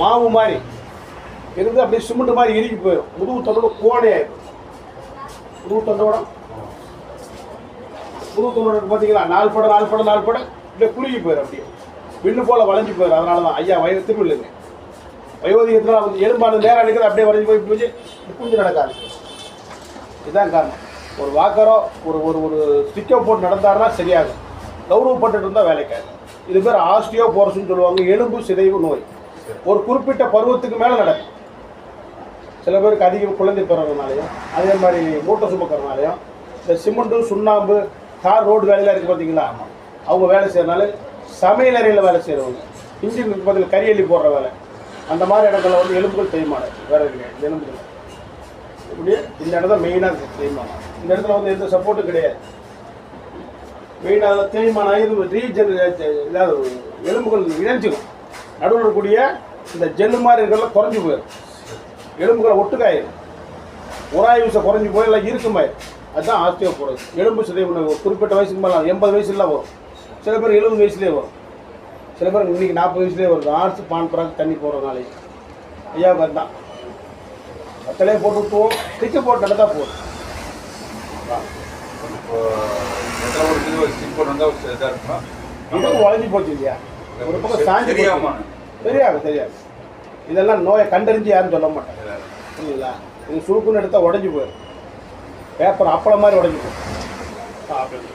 மாவு மாதிரி. இருந்து அப்படியே சிமெண்ட் மாதிரி இறுக்கி போயிடும். முதுகு தொண்டோட ஆயிடும் முதுகு தொண்டோட. முதுகு தொண்டோட பார்த்தீங்களா நாலு படம் நாலு படம் நாலு படம் இப்படியே குறுகி போயிடும் அப்படியே. வில்லு போல வளைஞ்சு போயிடும். அதனால தான் ஐயா வய திருவில்லைங்க வயோதிகத்தில் வந்து எலும்பாடு நேரம் அடிக்கிறது அப்படியே வளைஞ்சு போய் பூஜை குஞ்சு நடக்காது. இதுதான் காரணம். ஒரு வாக்கரோ ஒரு ஒரு ஒரு ஸ்டிக்கோ போட்டு நடந்தாருன்னா சரியாகும். கௌரவப்பட்டு இருந்தால் வேலைக்காது. இது பேர் ஆஸ்டியோ போரஸ்ன்னு சொல்லுவாங்க. எலும்பு சிதைவு நோய். ஒரு குறிப்பிட்ட பருவத்துக்கு மேலே நடக்கும். சில பேருக்கு அதிக குழந்தை பிறகுனாலையும் அதே மாதிரி மூட்டை சுமக்கிறனாலையும் இந்த சிமெண்ட்டு சுண்ணாம்பு கார் ரோடு வேலையெல்லாம் இருக்குது பார்த்தீங்களா அவங்க வேலை செய்யறதுனால சமையல் அறையில் வேலை செய்கிறவங்க இன்ஜின் பக்கத்தில் கரியள்ளி போடுற வேலை அந்த மாதிரி இடங்கள்ல வந்து எலும்புகள் தேய்மானம். வேறு கிடையாது எலும்புகள். இப்படியே இந்த இடத்துல மெயினாக இருக்குது தேய்மானம். இந்த இடத்துல வந்து எந்த சப்போர்ட்டும் கிடையாது. மெயினாக தேய்மானம் இது ரீஜன் இல்லாத எலும்புகள் இணைஞ்சிடும் நடுவில் இருக்கக்கூடிய இந்த ஜெல்லு மாதிரி இருக்கிறதுல குறைஞ்சி போயிடும் எலும்புகளை ஒட்டுக்காயிடும் உராயுசை குறைஞ்சி போய் எல்லாம் இருக்குமாயிடும் அதுதான் ஆஸ்தியோ போகிறது எலும்பு சிதைவு குறிப்பிட்ட வயசுக்கு மேலே எண்பது வயசுலாம் வரும். சில பேர் எழுபது வயசுலேயே வரும். சில பேர் இன்னைக்கு நாற்பது வயசுலேயே வருது. ஆர்ட்ஸ் பான் பிறகு தண்ணி போடுறதுனாலே ஐயாவுக்கு அதுதான் கத்தலையே போட்டு விட்டுவோம் ஸ்டிக்கு போட்டு நடந்தா போதும். இப்போ ஒரு போட்டு வந்தால் இதாக இருக்குமா? இதுக்கு உழைஞ்சி போச்சு இல்லையா? ஒரு பக்கம் சாஞ்சி. தெரியாது தெரியாது. இதெல்லாம் நோயை கண்டறிஞ்சு யாரும் சொல்ல மாட்டாங்க. புரியுங்களா இது சுருக்குன்னு எடுத்தால் உடஞ்சி போயிடும் பேப்பர் அப்பளம் மாதிரி உடஞ்சி போயிடும்